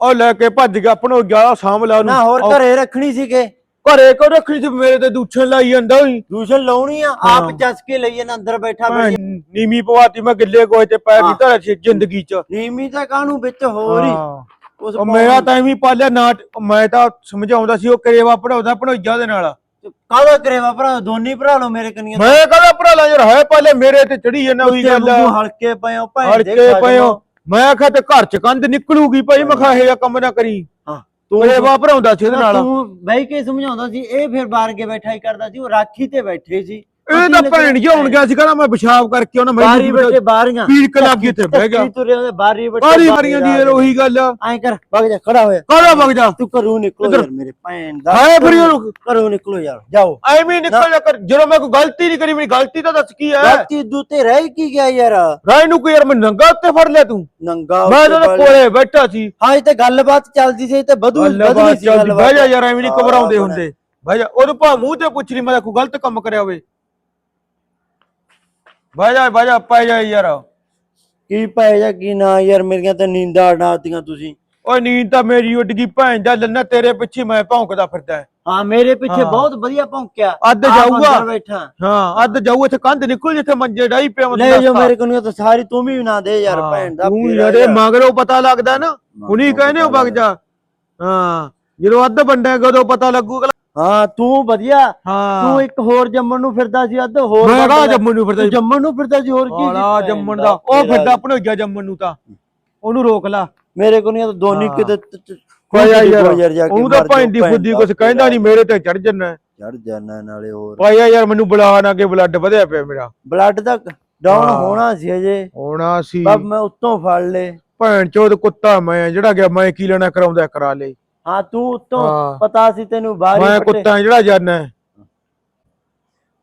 ਉਹ ਲੈ ਕੇ ਭੱਜ ਗਿਆ ਆਪਣੋ ਗਿਆ ਸਾਂਭ ਲਾ ਨਾ ਹੋਰ ਘਰੇ ਰੱਖਣੀ ਸੀ ਕਿ ਘਰੇ ਕੋ ਰੱਖਣੀ ਸੀ? ਮੇਰੇ ਤੇ ਦੂਛਣ ਲਾਈ ਜਾਂਦਾ ਹੋਈ ਦੂਸ਼ਣ ਲਾਉਣੀ ਆ ਹਾਂ। ਆਪ ਚੱਸ ਕੇ ਲਈਏ ਨਾ ਅੰਦਰ ਬੈਠਾ ਬੈਠੀ। ਨੀਮੀ ਪਵਾਤੀ ਮੈਂ ਗਿੱਲੇ ਕੋਏ ਤੇ ਪੈਰ ਹਾਂ। ਧਰਿਆ ਸੀ ਜ਼ਿੰਦਗੀ ਚ। ਨੀਮੀ ਤਾਂ ਕਾਹਨੂੰ ਵਿੱਚ ਹੋਰ ਹੀ। ਹਾਂ। ਉਸ ਉਹ ਮੇਰਾ ਤਾਂ ਐਵੇਂ ਹੀ ਪਾਲਿਆ ਨਾ ਮੈਂ ਤਾਂ ਸਮਝਾਉਂਦਾ ਸੀ ਉਹ ਕਰੇਵਾ ਪੜਾਉਂਦਾ ਪੜੋਈਆ ਦੇ ਨਾਲ। ਕਾਹਦਾ ਕਰੇਵਾ ਭਰਾ? ਦੋਨੀ ਭਰਾ ਲੋ ਮੇਰੇ ਕਨੀਆਂ ਮੈਂ ਕਹਦਾ ਭਰਾ ਯਾਰ? ਹੈ ਪਾਲੇ ਮੇਰੇ ਤੇ ਚੜੀ ਜਾਂਦਾ ਉਹੀ ਗੱਲ ਆ। ਹਲਕੇ ਪਏ ਭੈਣ ਹਲਕੇ ਦੇ ਪਏ ਹੋ। ਮੈਂ ਆਖਿਆ ਤੇ ਘਰ ਚ ਕੰਧ ਨਿਕਲੂਗੀ ਭਾਈ ਮੈਂ ਕਿਹਾ ਇਹ ਜਿਹਾ ਕੰਮ ਨਾ ਕਰੀ। ਹਾਂ ਕਰੇਵਾ ਭਰਾਉਂਦਾ ਸੀ ਉਹਦੇ ਨਾਲ। ਤੂੰ ਬਹਿ ਕੇ ਸਮਝਾਉਂਦਾ ਸੀ ਇਹ ਫਿਰ ਬਾਹਰ ਕੇ ਬੈਠਾ ਹੀ ਕਰਦਾ ਸੀ ਉਹ ਰਾਖੀ ਤੇ ਬੈਠੇ ਸੀ। ਇਹ ਤਾਂ ਭੈਣ ਜੀ ਗਿਆ ਸੀ ਕਹਿੰਦਾ ਮੈਂ ਪਿਸ਼ਾਬ ਕਰਕੇ ਉਹਨਾਂ ਬਾਰੀ ਮੈਨੂੰ ਬੈਠੇ ਬਾਰੀਆਂ ਪੀੜ ਲੱਗੀ ਤੇ ਬਹਿ ਗਿਆ। ਤੁਰੇ ਉਹਦੇ ਬਾਰੀ ਬੈਠੇ ਬਾਰੀ ਮਾਰੀਆਂ ਦੀ ਯਾਰ ਉਹੀ ਗੱਲ ਆ। ਐਂ ਕਰ ਵਗ ਜਾ ਖੜਾ ਹੋਇਆ। ਕਾਹਦਾ ਵਗ ਜਾ। ਤੂੰ ਘਰੋਂ ਨਿਕਲੋ। ਯਾਰ ਮੇਰੇ ਭੈਣ ਦਾ। ਹਾਏ ਫਿਰ ਘਰੋਂ ਨਿਕਲੋ ਯਾਰ ਜਾਓ। ਐਵੇਂ ਹੀ ਨਿਕਲ ਜਾ ਕਰ ਜਦੋਂ ਮੈਂ ਕੋਈ ਗਲਤੀ ਨਹੀਂ ਕਰੀ ਮੇਰੀ ਗਲਤੀ ਤਾਂ ਦੱਸ ਕੀ ਹੈ? ਗਲਤੀ ਦੂਤੇ ਰਹਿ ਕੀ ਗਿਆ ਯਾਰ। ਰਾਏ ਨੂੰ ਕੋਈ ਯਾਰ ਮੈਂ ਨੰਗਾ ਉੱਤੇ ਫੜ ਲਿਆ ਤੂੰ। ਨੰਗਾ ਮੈਂ ਤਾਂ ਕੋਲੇ ਬੈਠਾ ਸੀ। ਹਾਂ ਇਹ ਤੇ ਗੱਲਬਾਤ ਚੱਲਦੀ ਸੀ ਤੇ ਵਧੂ ਸੀ ਚੱਲਦੀ। ਬਹਿ ਜਾ ਯਾਰ ਐਵੇਂ ਨਹੀਂ ਘਬਰਾਉਂਦੇ। ਹੁੰਦੇ। ਬਹਿ ਜਾ ਉਹਨੂੰ ਭਾ ਮੂੰਹ ਤੇ ਪੁੱਛ ਲਈ ਮੈਂ ਕੋਈ ਗਲਤ ਕੰਮ ਕਰਿਆ ਹੋਵੇ। ਬਹਿ ਜਾ ਬਹਿ ਜਾ ਪੈ ਜਾ ਯਾਰ। ਕੀ ਪੈ ਜਾ ਕੀ ਨਾ ਯਾਰ ਮੇਰੀਆਂ ਤਾਂ ਨੀਂਦਾਂ ਉਡਾਤੀਆਂ ਤੁਸੀਂ। ਓਏ ਨੀਂਦ ਤਾਂ ਮੇਰੀ ਉੱਡ ਗਈ ਭੈਣ ਦਾ ਲੰਨਾ ਤੇਰੇ ਪਿੱਛੇ ਮੈਂ ਭੌਂਕਦਾ ਫਿਰਦਾ। ਹਾਂ ਮੇਰੇ ਪਿੱਛੇ ਹਾਂ। ਬਹੁਤ ਵਧੀਆ ਭੌਂਕਿਆ। ਅੱਧ ਆਪ ਜਾਊਗਾ। ਬੈਠਾ। ਹਾਂ ਅੱਧ ਜਾਊ ਇੱਥੇ ਕੰਧ ਨਿਕਲ ਜਿੱਥੇ ਮੰਜੇ ਡਾਈ ਪਿਆ ਲੈ ਜੋ ਮੇਰੇ ਕੋਲ ਤਾਂ ਸਾਰੀ ਤੂੰ ਵੀ ਨਾ ਦੇ ਯਾਰ ਭੈਣ ਦਾ ਤੂੰ ਫੇਰਾ ਯਾਰੇ ਯਾਰ। ਮਗਰੋਂ ਪਤਾ ਲੱਗਦਾ ਨਾ। ਹੁਣੀ ਕਹਿੰਦੇ ਹੋ ਵਗ ਜਾ। ਹਾਂ ਜਦੋਂ ਅੱਧ ਬੰਡਿਆ ਉਦੋਂ ਪਤਾ ਲੱਗੂਗਾ ਹਾਂ ਤੂੰ ਵਧੀਆ। ਹਾਂ। ਤੂੰ ਇੱਕ ਹੋਰ ਜੰਮਣ ਨੂੰ ਫਿਰਦਾ ਸੀ ਅੱਧ ਹੋਰ ਬੰਦਾ- ਜੰਮਣ ਨੂੰ ਫਿਰਦਾ ਤੂੰ ਜੰਮਣ ਨੂੰ ਫਿਰਦਾ ਸੀ ਹੋਰ ਕੀ ਸੀ? ਭੈਣ ਜੰਮਣ ਦਾ। ਉਹ ਫੇਰਾ ਫਿਰਦਾ ਭਣੋਈਆ ਜੰਮਣ ਨੂੰ ਤਾਂ। ਉਹਨੂੰ ਰੋਕ ਲਾ। ਮੇਰੇ ਕੋਲ ਨਹੀਂ ਤਾਂ ਦੋਨੀ। ਕਿਤੇ ਪਾਇਆ ਯਾਰ ਉਹਨੂੰ ਤਾਂ ਭੈਣ ਫੁੱਦੀ ਕੁਛ ਕਹਿੰਦਾ ਨਹੀਂ। ਮੇਰੇ ਤੇ ਚੜ ਜੰਨਾ। ਚੜ ਜਾਣਾ ਨਾਲੇ ਹੋਰ। ਪਾਇਆ ਯਾਰ ਮੈਨੂੰ ਬੁਲਾ ਨਾ ਕੇ ਬਲੱਡ ਵਧਿਆ ਪਿਆ ਮੇਰਾ। ਬਲੱਡ ਦਾ ਡਾਊਨ। ਹੋਣਾ ਸੀ ਅਜੇ ਹੋਣਾ ਸੀ। ਬਸ ਮੈਂ ਉੱਤੋਂ ਫੜ ਲੇ ਭੈਣ ਚੋਦ ਕੁੱਤਾ ਮੈਂ ਜਿਹੜਾ ਗਿਆ ਮੈਂ ਕੀ ਲੈਣਾ ਕਰਾਉਂਦਾ ਕਰਾ ਲੈ ਹਾਂ ਤੂੰ ਉੱਤੋਂ ਹਾਂ। ਪਤਾ ਸੀ ਤੈਨੂੰ ਬਾਹਰ ਮੈਂ ਕੁੱਤਾ ਜਿਹੜਾ ਜਾਨਾ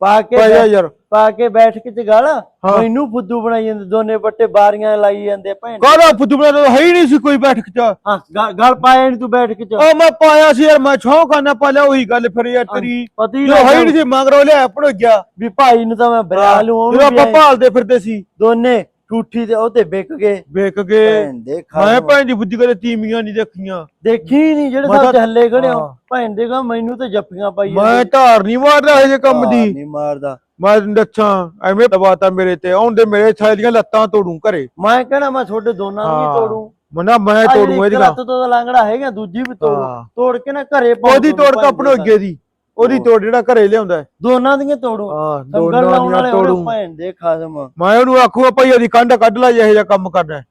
ਪਾ ਕੇ ਪਾਇਆ ਬੈ- ਯਾਰ। ਪਾ ਕੇ ਬੈਠ ਕੇ ਚਗਾਲ ਹਾਂ। ਮੈਨੂੰ ਫੁੱਦੂ ਬਣਾਈ ਜਾਂਦੇ ਦੋਨੇ ਬੱਟੇ ਬਾਰੀਆਂ ਲਾਈ ਜਾਂਦੇ ਭੈਣ। ਕਾਹਦਾ ਫੁੱਦੂ ਬਣਾ ਤਾਂ ਹੈ ਹੀ ਨਹੀਂ ਸੀ ਕੋਈ ਬੈਠਕ ਚ। ਹਾਂ ਗਲ- ਗਲ ਪਾਇਆ ਨਹੀਂ ਤੂੰ ਬੈਠ ਕੇ ਚ। ਉਹ ਮੈਂ ਪਾਇਆ ਸੀ ਯਾਰ ਮੈਂ ਛੋਂ ਖਾਨਾ ਪਾ ਲਿਆ ਉਹੀ ਗੱਲ ਫਿਰ ਯਾਰ ਤੇਰੀ। ਪਤਾ ਹੀ ਜੋ ਹੈ ਹੀ ਲੱਗਾ ਨਹੀਂ ਸੀ ਮਗਰੋਂ ਲਿਆ ਪੜੋ ਗਿਆ। ਵੀ ਭਾਈ ਨੂੰ ਤਾਂ ਮੈਂ ਬਰਿਆ ਲੂ ਜਦੋਂ ਉਹਨੂੰ ਵੀ ਆਪਾਂ ਐਂ- ਭਾਲਦੇ ਫਿਰਦੇ ਸੀ। ਦੋਨੇ। ਠੂਠੀ ਤੇ ਉਹ ਤੇ ਵਿਕ ਗਏ। ਵੇਖ ਦੇ ਮੈਂ ਭੈਣ ਦੀ ਬੁੱਧੀ ਕਦੇ ਤੀਮੀਆਂ ਨਹੀਂ ਦੇਖੀਆਂ। ਦੇਖੀ ਨਹੀਂ ਜਿਹੜੇ ਮੈਂ ਤਾਂ- ਹੱਲੇ ਖੜੇ ਹੋ ਹਾਂ। ਭੈਣ ਦੇ ਗਾ ਮੈਨੂੰ ਤਾਂ ਜੱਫੀਆਂ ਪਾਈ ਮੈਂ ਧਾਰ ਨਹੀਂ ਮਾਰਦਾ ਇਹ ਕੰਮ ਦੀ। ਨਹੀਂ ਮਾਰਦਾ। ਮੈਂ ਤੈਨੂੰ ਦੱਸਾਂ ਐਵੇਂ ਦਬਾਤਾ ਮੇਰੇ ਤੇ। ਆਉਂਦੇ ਮੇਰੇ ਥੈਲੀਆਂ ਲੱਤਾਂ ਤੋੜੂ ਘਰੇ। ਮੈਂ ਕਹਿਣਾ ਮੈਂ ਤੁਹਾਡੇ ਦੋਨਾਂ ਨੂੰ ਹਾਂ। ਵੀ ਤੋੜੂ ਮਨਾ ਮੈਂ ਤੋੜੂ ਇੱਕ ਇਹਦੀਆਂ ਲੱਤ ਤੋਂ ਤਾਂ ਲਾਂਗੜਾ ਹੈਗਾ ਦੂਜੀ ਵੀ ਤੋੜੂ। ਹਾਂ। ਤੋੜ ਕੇ ਨਾ ਘਰੇ ਉਹਦੀ ਤੁਹਾਨੂੰ ਤੋੜ ਕੱਪਣੋ ਦੇ ਅੱਗੇ ਦੀ। ਉਹਦੀ। ਤੋੜ ਜਿਹੜਾ ਘਰੇ ਲਿਆਉਂਦਾ। ਦੋਨਾਂ ਦੀਆਂ ਤੋੜੂ। ਹਾਂ ਦੋਨਾਂ ਦੀਆਂ ਤੋੜੂ। ਭੈਣ ਦੇ ਖਾਸਮ। ਮੈਂ ਉਹਨੂੰ ਆਖੂਗਾ ਭਈ ਇਹਦੀ ਕੰਧ ਕੱਢ ਲੈ ਇਹ ਜਿਹਾ ਕੰਮ ਕਰਨਾ ਹੈ।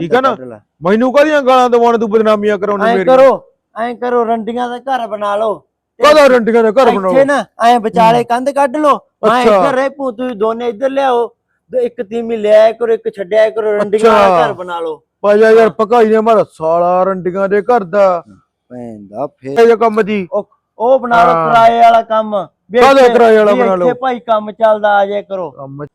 ਠੀਕ ਹੈ ਨਾ? ਮੈਨੂੰ ਕਾਹਦੀਆਂ ਗਾਲਾਂ ਦਵਾਉਣ ਤੂੰ ਬਦਨਾਮੀਆਂ ਕਰਾਉਣੀ ਐਂ ਮੇਰੀ ਕਰੋ ਐਂ ਕਰੋ ਰੰਡੀਆਂ ਦਾ ਘਰ ਬਣਾ ਲਓ। ਕਾਹਦਾ ਰੰਡੀਆਂ ਦਾ ਘਰ ਇੱਥੇ ਬਣਾਓ? ਨਾ ਐਂ ਵਿਚਾਲੇ ਕੰਧ ਕੱਢ ਲਓ। ਅੱਛਾ। ਇੱਧਰ ਰਹਿ ਪੂ ਤੁਸੀਂ ਦੋਨੇ ਇੱਧਰ ਲਿਆਓ। ਤੇ ਇੱਕ ਤੀਮੀ ਲਿਆਇਆ ਕਰੋ ਇੱਕ ਛੱਡਿਆ ਕਰੋ ਰੰਡੀਆਂ ਦਾ। ਘਰ ਬਣਾ ਲਓ। ਪਾਜਾ ਯਾਰ ਪਕਾਈ ਨੇ ਮਾਰਾ ਸਾਲਾ ਰੰਡੀਆਂ ਦੇ ਘਰ ਦਾ। ਭੈਣ ਦਾ ਫੇਰ ਇਹ ਕੰਮ ਦੀ ਉਹ ਬਣਾ ਲਓ ਹਾਂ। ਕਿਰਾਏ ਵਾਲਾ ਕੰਮ। ਵੀ ਕਾਹਦਾ ਇੱਥੇ- ਕਿਰਾਏ ਵਾਲਾ ਵੀ ਬਣਾ ਲਓ? ਇੱਥੇ ਭਾਈ ਕੰਮ ਚੱਲਦਾ ਆ ਜਾਇਆ ਕਰੋ। ਕੰਮ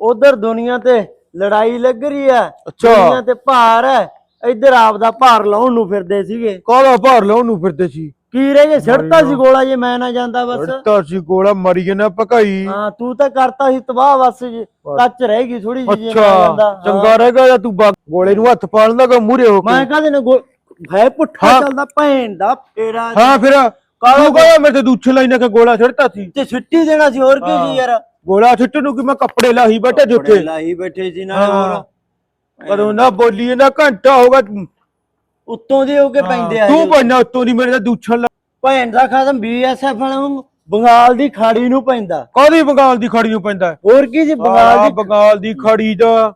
ਉਧਰ ਦੁਨੀਆ ਤੇ ਲੜਾਈ ਲੱਗ ਰਹੀ ਹੈ। ਅੱਛਾ। ਦੁਨੀਆ ਤੇ ਭਾਰ ਹੈ। ਇੱਧਰ ਆਪ ਦਾ ਭਾਰ ਲਾਉਣ ਨੂੰ ਫਿਰਦੇ ਸੀਗੇ। ਕਾਹਦਾ ਭਾਰ ਲਾਉਣ ਨੂੰ ਫਿਰਦੇ ਸੀ? ਕੀ ਰਹਿ ਜੇ ਮਰੀ ਸੀ ਗੋਲਾ ਜੇ ਮੈਂ ਨਾ ਜਾਂਦਾ ਬਸ। ਰੜਤਾ ਸੀ ਗੋਲਾ ਮਰੀ ਨਾ ਪਕਾਈ ਹਾਂ ਤੂੰ ਤਾਂ ਕਰਤਾ ਸੀ ਤਬਾਹ ਬਸ ਜੀ। ਕੱਚ ਰਹਿ ਗਈ ਥੋੜੀ ਜਿਹੀ ਜੇ ਮੈਂ ਅੱਛਾ ਹਾਂ। ਚੰਗਾ ਰਹੇਗਾ ਜਾਂ ਤੂੰ ਬਾ- ਗੋਲੇ ਨੂੰ ਹੱਥ ਪਾਲਣ ਦਾ ਮੂਰੇ ਹੋ ਮੈਂ ਕੇ ਕਹਦੇ ਨੇ ਗੋ ਹੈ ਪੁੱਠਾ। ਚੱਲਦਾ ਭੈਣ ਦਾ ਫੇਰਾ ਹਾਂ ਫਿਰ ਕਾਲੂ ਕਹਦਾ ਮੇਰੇ ਤੇ ਦੂਛੇ ਲਾਈ ਨਾ ਕਿ ਗੋਲਾ ਛੱਡਤਾ ਸੀ? ਤੇ ਛੁੱਟੀ ਦੇਣਾ ਸੀ ਹੋਰ ਕੀ। ਸੀ ਯਾਰ? ਗੋਲਾ ਛੱਟਣ ਨੂੰ ਕਿ ਮੈਂ ਕੱਪੜੇ ਲਾਹੀ ਬੈਠੇ ਜੁੱਥੇ ਲਾਈ ਬੈਠੇ ਸੀ ਨਾਲੇ ਹਾਂ। ਹੋਰ ਕਦੋਂ ਨਾ ਬੋਲੀ ਨਾ ਘੰਟਾ ਹੋਗਾ ਤੂੰ ਉੱਤੋਂ ਦੇ ਹੋ ਕੇ ਪੈਂਦੇ ਆ ਤੂੰ ਬੰਨਾ ਉੱਤੋਂ ਨਹੀਂ ਮੇਰੇ ਤਾਂ ਦੂਛਣ ਲੱਗ ਭੈਣ ਦਾ ਖਤਮ ਬੀਐਸਐਫ ਨੂੰ ਬੰਗਾਲ ਦੀ ਖਾੜੀ ਨੂੰ ਪੈਂਦਾ। ਕਾਹਦੀ ਬੰਗਾਲ ਦੀ ਖੜੀ ਨੂੰ ਪੈਂਦਾ? ਹੋਰ ਕੀ ਜੀ ਬੰਗਾਲ ਦੀ ਬੰਗਾਲ ਦੀ ਖੜੀ ਦਾ।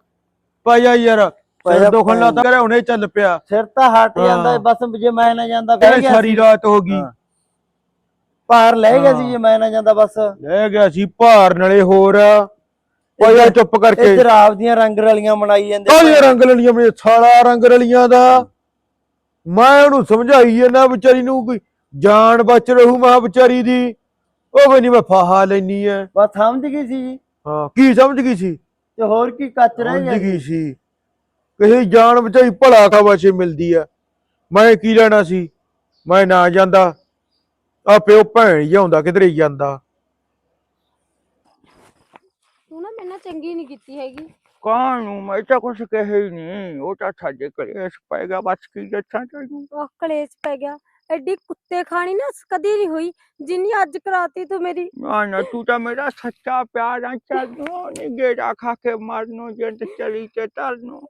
ਪਾਇਆ ਯਾਰ ਸਿਰ ਦੁਖਣ ਲੱਗਾ ਹੁਣੇ ਚੱਲ ਪਿਆ। ਸਿਰ ਤਾਂ ਹਟ। ਜਾਂਦਾ ਬਸ ਜੇ ਮੈਂ ਨਾ ਜਾਂਦਾ ਫਿਰ ਸਾਰੀ। ਰਾਤ ਹੋ ਗਈ। ਭਾਰ ਲੈ ਗਿਆ ਸੀ। ਜੇ ਮੈਂ ਨਾ ਜਾਂਦਾ ਬਸ। ਲੈ ਗਿਆ ਸੀ ਭਾਰ ਨਾਲੇ ਹੋਰ ਪਾਇਆ ਚੁੱਪ ਕਰਕੇ। ਇੱਧਰ ਆਪਦੀਆਂ ਰੰਗ ਰਲੀਆਂ ਮਨਾਈ ਜਾਂਦੇ ਕਾਹਦੀਆਂ ਰੰਗ ਲਲੀਆਂ ਮੇਰੇ ਸਾਲਾ ਰੰਗ ਰਲੀਆਂ ਦਾ। ਮੈਂ ਉਹਨੂੰ ਸਮਝਾਈ ਨਾ ਵਿਚਾਰੀ ਨੂੰ ਕੋਈ ਜਾਨ ਬਚ ਰਹੂ ਮਾਂ ਵਿਚਾਰੀ ਦੀ। ਉਹ ਵੀ ਨਹੀਂ ਮੈਂ ਫਾਹਾ ਲੈਣੀ ਐ। ਬਸ ਸਮਝ ਗਈ ਸੀ ਜੀ। ਹਾਂ ਕੀ ਸਮਝ ਗਈ ਸੀ? ਤੇ ਹੋਰ ਕੀ ਕੱਚ ਰਹਿ ਗਿਆ ਸਮਝ ਗਈ ਸੀ। ਕਿਸੇ ਜਾਨ ਵਿਚਾਰੀ ਭਲਾ ਖਾਵਾਸ਼ੇ ਮਿਲਦੀ ਆ ਮੈਂ ਕੀ ਲੈਣਾ ਸੀ? ਮੈਂ ਨਾ ਜਾਂਦਾ। ਆ ਪਿਓ ਭੈਣ ਹੀ ਆਉਂਦਾ ਕਿਧਰੇ ਜਾਂਦਾ। ਤੂੰ ਨਾ ਮੇਰੇ ਨਾਲ ਚੰਗੀ ਨਹੀਂ ਕੀਤੀ ਹੈਗੀ। ਕੌਣ ਨੂੰ ਮੈਂ ਤਾਂ ਕੁਛ ਕਹੇ ਹੀ ਨਹੀਂ। ਉਹ ਤਾਂ ਸਾਡੇ ਕਲੇਸ਼ ਪਏਗਾ ਬਸ ਕੀ ਦੱਸਾਂ ਤੈਨੂੰ? ਉਹ ਕਲੇਸ਼ ਪੈ ਗਿਆ। ਐਡੀ ਕੁੱਤੇ ਖਾਣੀ ਨਾ ਕਦੀ ਨਹੀਂ ਹੋਈ ਜਿੰਨੀ ਅੱਜ ਕਰਾਤੀ ਤੂੰ ਮੇਰੀ। ਨਾ ਨਾ ਤੂੰ ਤਾਂ ਮੇਰਾ ਸੱਚਾ ਪਿਆਰ ਆ ਚੱਲੋ ਨੀ ਗੇੜਾ ਖਾ ਕੇ ਮਾਰਨੋ ਜੰਟ ਚਲੀ ਤੇ ਤਰਨੋ।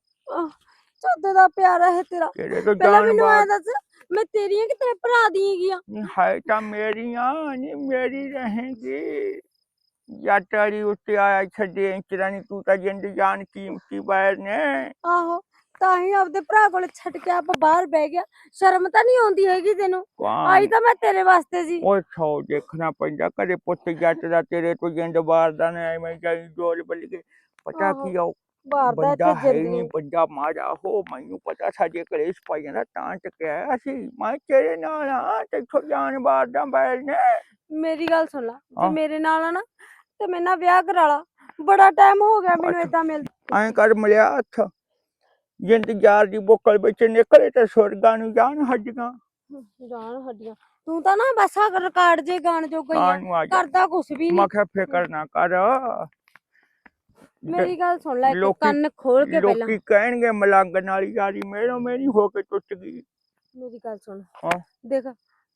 ਚੋਦੇ ਦਾ ਪਿਆਰਾ ਹੈ ਤੇਰਾ। ਤੇਰੇ ਤੋਂ ਪਹਿਲਾਂ ਜਾਨ ਮੈਨੂੰ ਐ ਬਾਤ ਦੱਸ ਮੈਂ ਤੇਰੀਆਂ ਕਿ ਤੇਰੇ ਭਰਾ ਦੀਆਂ ਹੈਗੀਆਂ ਨੀ ਹੈ ਤਾਂ ਮੇਰੀਆਂ ਨੀ ਮੇਰੀ ਰਹੇਗੀ ਤੇਰੀ ਉੱਤੇ ਆਇਆ ਛੱਡੇ ਇੰਚਰਾ ਨੀ ਤੂੰ ਤਾਂ ਜਿੰਦ ਜਾਨ ਕੀਮਤੀ ਬਾਹਰ ਨੇ। ਆਹੋ ਤਾਂ ਹੀ ਆਪਦੇ ਭਰਾ ਕੋਲ ਛੱਡ ਕੇ ਆਪ ਬਾਹਰ ਬਹਿ ਗਿਆ। ਸ਼ਰਮ ਤਾਂ ਨਹੀਂ ਆਉਂਦੀ ਹੈਗੀ ਤੈਨੂੰ? ਆਈ ਕੌਣ ਤਾਂ ਮੈਂ ਤੇਰੇ ਵਾਸਤੇ ਸੀ। ਉਹ ਸੌ ਦੇਖਣਾ ਪੈਂਦਾ ਕਦੇ ਪੁੱਤ ਜੱਟ ਦਾ ਤੇਰੇ ਤੋਂ ਜਿੰਦ ਬਾਰਦਾ ਨੇ ਐਵੇਂ ਜਾਈ ਜੋਰ ਬਲ ਕੇ ਪਤਾ ਆਹੋ, ਕੀ ਆ ਉਹ ਬਾਹਰ ਦਾ ਬੰਦਾ ਇੱਥੇ ਹੈ ਜਿੰਦ ਨਹੀਂ ਨਹੀਂ ਬੰਦਾ ਮਾੜਾ ਹੋ ਮੈਨੂੰ ਪਤਾ ਸਾਡੇ ਕਲੇਸ਼ ਪਾਈ ਜਾਂਦਾ ਤਾਂ ਟਕਿਆ ਅਸੀਂ ਮੈਂ ਤੇਰੇ ਨਾਲ ਆ ਤੇਥੋਂ ਜਾਨ ਬਾਰਦਾ ਬੈਲ ਨੇ। ਮੇਰੀ ਗੱਲ ਸੁਣ ਲੈ ਜੇ ਹਾਂ। ਮੇਰੇ ਨਾਲ ਆ ਨਾ ਤੇ ਮੇਰੇ ਨਾਲ ਵਿਆਹ ਕਰਾ ਲਾ। ਬੜਾ ਟਾਈਮ ਹੋ ਗਿਆ ਮੈਨੂੰ ਅੱਛਾ। ਇਦਾਂ ਮਿਲ ਐਂ ਕਰ ਮਿਲਿਆ ਹੱਥ। ਜਿੰਦ ਜਾਰ ਦੀ ਬੋਕਲ ਵਿੱਚ ਨਿਕਲੇ ਤੇ ਸੁਰਗਾਂ ਨੂੰ ਜਾਣ ਹੱਡੀਆਂ। ਜਾਨ ਹੱਡੀਆਂ। ਤੂੰ ਤਾਂ ਨਾ ਬਸ ਆ ਰਿਕਾਰਡ ਜੇ ਗਾਣ ਜੋ ਗਈ ਆ। ਕਾਨ ਨੂੰ ਆ ਜਾ। ਕਰਦਾ ਕੁਛ ਵੀ ਨਹੀਂ ਮੈਂ ਕਿਹਾ ਫਿਕਰ ਨਾ ਕਰ। ਮੇਰੀ ਗੱਲ ਸੁਣ ਲੈ ਲੋਕੀ- ਕੰਨ ਖੋਲ ਕੇ ਪਹਿਲਾਂ। ਲੋਕੀ ਕਹਿਣਗੇ ਮਲੰਗਣ ਵਾਲੀ ਯਾਰੀ ਮੇਰੋ ਮੇਰੀ ਹੋ ਕੇ ਟੁੱਟ ਗਈ। ਮੇਰੀ ਗੱਲ ਸੁਣ। ਹਾਂ। ਦੇਖ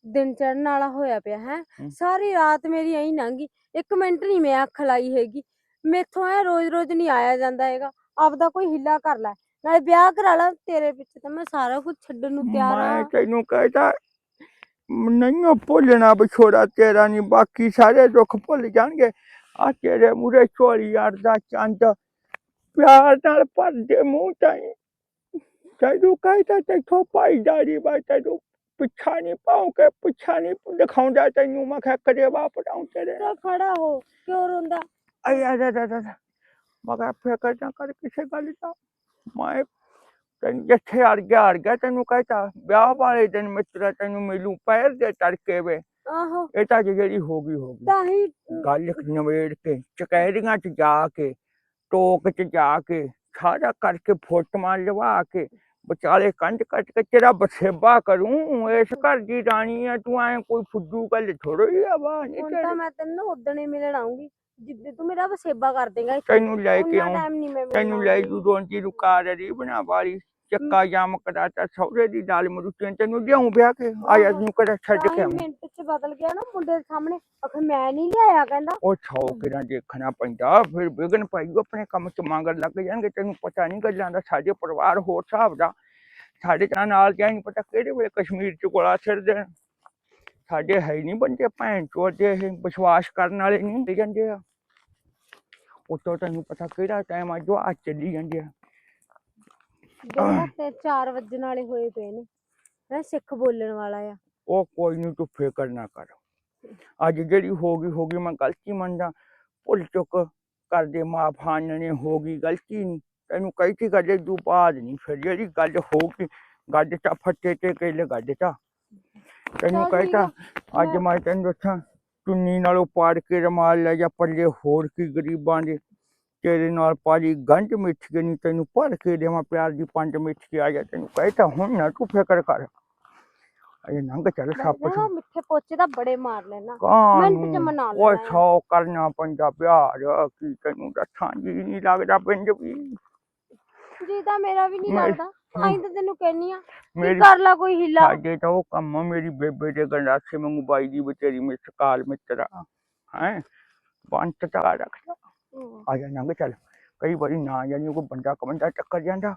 ਦਿਨ ਚੜਨ ਵਾਲਾ ਹੋਇਆ ਪਿਆ ਹੈ। ਸਾਰੀ ਰਾਤ ਮੇਰੀ ਐਂ ਲੰਘੀ ਇੱਕ ਮਿੰਟ ਨਹੀਂ ਮੈਂ ਅੱਖ ਲਾਈ ਹੈਗੀ। ਮੈਥੋਂ ਐ ਰੋਜ਼-ਰੋਜ਼ ਨਹੀਂ ਆਇਆ ਜਾਂਦਾ ਹੈਗਾ। ਆਪਦਾ ਕੋਈ ਹਿੱਲਾ ਕਰ ਲੈ। ਨਾਲੇ ਵਿਆਹ ਕਰਾ ਲਾ ਤੇਰੇ ਪਿੱਛੇ ਤਾਂ ਮੈਂ ਸਾਰਾ ਕੁਝ ਛੱਡਣ ਨੂੰ ਤਿਆਰ ਮੈਂ ਆ ਤੈਨੂੰ ਕਹਿਤਾ ਨਹੀਂ ਭੁੱਲਣਾ ਵਿਛੋੜਾ ਤੇਰਾ ਨਹੀਂ ਬਾਕੀ ਸਾਰੇ ਦੁੱਖ ਭੁੱਲ ਜਾਣਗੇ। ਆ ਤੇਰੇ ਮੂਰੇ ਚੋਲੀ ਯਾਰ ਦਾ ਚੰਦ ਪਿਆਰ ਨਾਲ ਭਰ ਦੇ ਮੂੰਹ ਤਾਈ। ਤੈਨੂੰ ਕਹਿਤਾ ਤੈਥੋਂ ਭਾਈਦਾਰੀ ਬਾ ਤੈਨੂੰ ਪਿੱਛਾ ਨਹੀਂ ਪਾਉ ਕੇ ਪਿੱਛਾ ਨਹੀਂ ਦਿਖਾਉਂਦਾ ਤੈਨੂੰ। ਮੈਂ ਕਿਹਾ ਕਦੇ ਵਾਪਰਾਉਂ ਤੇਰੇ ਤਾਂ ਖੜਾ ਹੋ ਕਿਉਂ ਰੋਂਦਾ? ਆਈ ਆ ਦਾ ਦਾ ਦਾ ਮੈਂ ਕਿਹਾ ਫਿਕਰ ਨਾ ਕਰ ਕਿਸੇ ਗੱਲ ਦਾ। ਮੈਂ ਤੈਨੂੰ ਜਿੱਥੇ ਅੜ ਗਿਆ ਅੜ ਗਿਆ ਤੈਨੂੰ ਕਹਿਤਾ ਵਿਆਹ ਵਾਲੇ ਦਿਨ ਮਿੱਤਰਾ ਤੈਨੂੰ ਮਿਲੂ ਪੈਰ ਦੇ ਤੜਕੇ ਵੇ। ਆਹੋ। ਇਹ ਤਾਂ ਜਿਹੜੀ ਹੋ ਗਈ ਹੋ ਗਈ। ਤਾਂ ਹੀ ਗੱਲ ਨਵੇੜ ਕੇ ਚਕੈਰੀਆਂ ਚ ਜਾ ਕੇ ਟੋਕ ਚ ਜਾ ਕੇ ਸਾਰਾ ਕਰਕੇ ਫੋਟੋਆਂ ਲਵਾ ਕੇ ਵਿਚਾਲੇ ਕੰਧ ਕੱਟ ਕੇ ਤੇਰਾ ਬਸੇਬਾ ਕਰੂੰ ਇਸ ਘਰ ਦੀ ਰਾਣੀ ਆ ਤੂੰ ਐ ਕੋਈ ਫੁੱਦੂ ਗੱਲ ਥੋੜੋ ਹੀ ਆ ਵਾ ਨਹੀਂ ਹੁਣ ਤਾਂ ਮੈਂ ਤੈਨੂੰ ਉਦਣੇ ਮਿਲਣ ਆਉਂਗੀ ਜਿੱਦੇ ਤੂੰ ਮੇਰਾ ਵਸੇਬਾ ਕਰ ਦੇਗਾ ਤੈਨੂੰ ਲੈ ਕੇ ਆਉਂ ਤੈਨੂੰ ਲੈ। ਜੂ ਰੋਂਜੀ ਰੁਕਾ ਰਹੀ ਬਣਾ ਵਾਲੀ। ਚੱਕਾ ਜਾਮ ਕਰਾਤਾ ਸੌਰੇ ਦੀ ਦਾਲ ਮਰੂਚੀਆਂ ਤੈਨੂੰ ਲਿਆਉਂ ਵਿਆਹ ਕੇ? ਆਇਆ। ਤੈਨੂੰ ਕਰਾ ਛੱਡ ਕੇ ਆਉਂ ਮਿੰਟ ਚ ਬਦਲ ਗਿਆ ਨਾ ਮੁੰਡੇ ਦੇ ਸਾਹਮਣੇ। ਅਖੇ ਮੈਂ ਨਹੀਂ ਲਿਆਇਆ ਕਹਿੰਦਾ। ਉਹ ਛਾਉ ਕਿਰਾਂ ਦੇਖਣਾ ਪੈਂਦਾ? ਫਿਰ ਵਿਗਨ ਪਾਈ ਆਪਣੇ ਕੰਮ ਚ ਮੰਗਣ ਲੱਗ ਜਾਣਗੇ ਤੈਨੂੰ ਪਤਾ ਨਹੀਂ ਗੱਲਾਂ ਦਾ ਸਾਡੇ ਪਰਿਵਾਰ ਹੋਰ ਹਿਸਾਬ ਦਾ। ਸਾਡੇ ਤਾਂ ਨਾਲ ਜਾਂ ਨਹੀਂ ਪਤਾ ਕਿਹੜੇ ਵੇਲੇ ਕਸ਼ਮੀਰ ਚ ਗੋਲਾ ਸਿਰ ਦੇਣ ਸਾਡੇ ਹੈ ਨਹੀਂ ਬੰਦੇ ਭੈਣ ਚੋਦੇ ਇਹ ਵਿਸ਼ਵਾਸ ਕਰਨ ਵਾਲੇ ਨਹੀਂ ਹੁੰਦੇ ਜਾਂਦੇ ਆ। ਉਤੋਂ ਤੈਨੂੰ ਪਤਾ ਕਿਹੜਾ ਟਾਈਮ ਆ ਜੋ ਆ ਚੱਲੀ ਜਾਂਦੇ ਆ। ਦੋਨਾਂ ਤੇ 4 ਵਜਣ ਵਾਲੇ ਹੋਏ ਪਏ ਨੇ। ਮੈਂ ਸਿੱਖ ਬੋਲਣ ਵਾਲਾ ਆ। ਉਹ ਕੋਈ ਨਹੀਂ ਤੂੰ ਫਿਕਰ ਨਾ ਕਰ। ਅੱਜ ਜਿਹੜੀ ਹੋ ਗਈ ਹੋ ਗਈ ਮੈਂ ਗਲਤੀ ਮੰਨਦਾ ਭੁੱਲ ਚੁੱਕ ਕਰਦੇ ਮਾਫ ਹਾਨਣੇ ਹੋ ਗਈ ਗਲਤੀ ਨਹੀਂ ਤੈਨੂੰ ਕਹੀ ਤੀ ਗੱਲ ਤੂੰ ਬਾਅਦ ਨਹੀਂ ਫਿਰ ਜਿਹੜੀ ਗੱਲ ਹੋ ਗਈ ਗੱਡ ਤਾਂ ਫੱਟੇ ਤੇ ਕੇ ਗੱਡ ਤਾਂ। ਤੈਨੂੰ ਕਹਿਤਾ ਅੱਜ ਮੈਂ- ਮੈਂ ਤੈਨੂੰ ਦੱਸਾਂ ਚੁੰਨੀ ਨਾਲੋਂ ਪਾੜ ਕੇ ਰਮਾਲ ਲੈ ਜਾ ਪੱਲੇ ਹੋਰ ਕੀ ਗਰੀਬਾਂ ਦੇ। ਤੇਰੇ ਨਾਲ ਪਾਜੀ ਗੰਢ ਮਿੱਠ ਕੇ ਨਹੀਂ ਤੈਨੂੰ ਭਰ ਕੇ ਦੇਵਾਂ ਪਿਆਰ ਦੀ ਪੰਜ ਮਿੱਠ ਕੇ ਆ ਜਾ ਤੈਨੂੰ ਕਹਿਤਾ ਹੁਣ ਨਾ ਤੂੰ ਫਿਕਰ ਕਰ। ਅਜੇ ਨੰਗ ਚੱਲ ਸੱਪ ਨਾ ਮਿੱਠੇ ਪੋਚੇ ਤਾਂ ਬੜੇ ਮਾਰ ਲੈਣਾ। ਮਿੰਟ ਚ ਮਨਾ ਲੈਣਾ ਆ। ਸੌ ਕਰਨਾ ਪੈਂਦਾ ਪਿਆਰ ਕੀ ਤੈਨੂੰ ਦੱਸਾਂ ਜੀ ਨਹੀਂ ਲੱਗਦਾ ਪਿੰਡ ਵੀ। ਜੀ ਤਾਂ ਮੇਰਾ ਵੀ ਨਹੀਂ ਲੱਗਦਾ। ਆਈ ਤਾਂ ਤੈਨੂੰ ਕਹਿਨੀ ਆ ਮੇਰੀ ਕਰ ਲਾ ਕੋਈ ਹਿੱਲਾ। ਸਾਡੇ ਤਾਂ ਉਹ ਕੰਮ ਮੇਰੀ ਬੇਬੇ ਦੇ ਗੰਡਾਸੇ ਵਾਂਗੂ ਬਾਈ ਦੀ ਬਤੇਰੀ ਮਿਸ ਕਾਲ ਮਿੱਤਰਾ। ਹੈ? ਤਾਂ ਰੱਖਦਾ। ਆ ਜਾ ਨੰਗ ਚੱਲ। ਕਈ ਵਾਰੀ ਨਾ ਜਾਨੀ ਕੋਈ ਬੰਦਾ ਕਮੰਦਾ ਟੱਕਰ ਜਾਂਦਾ।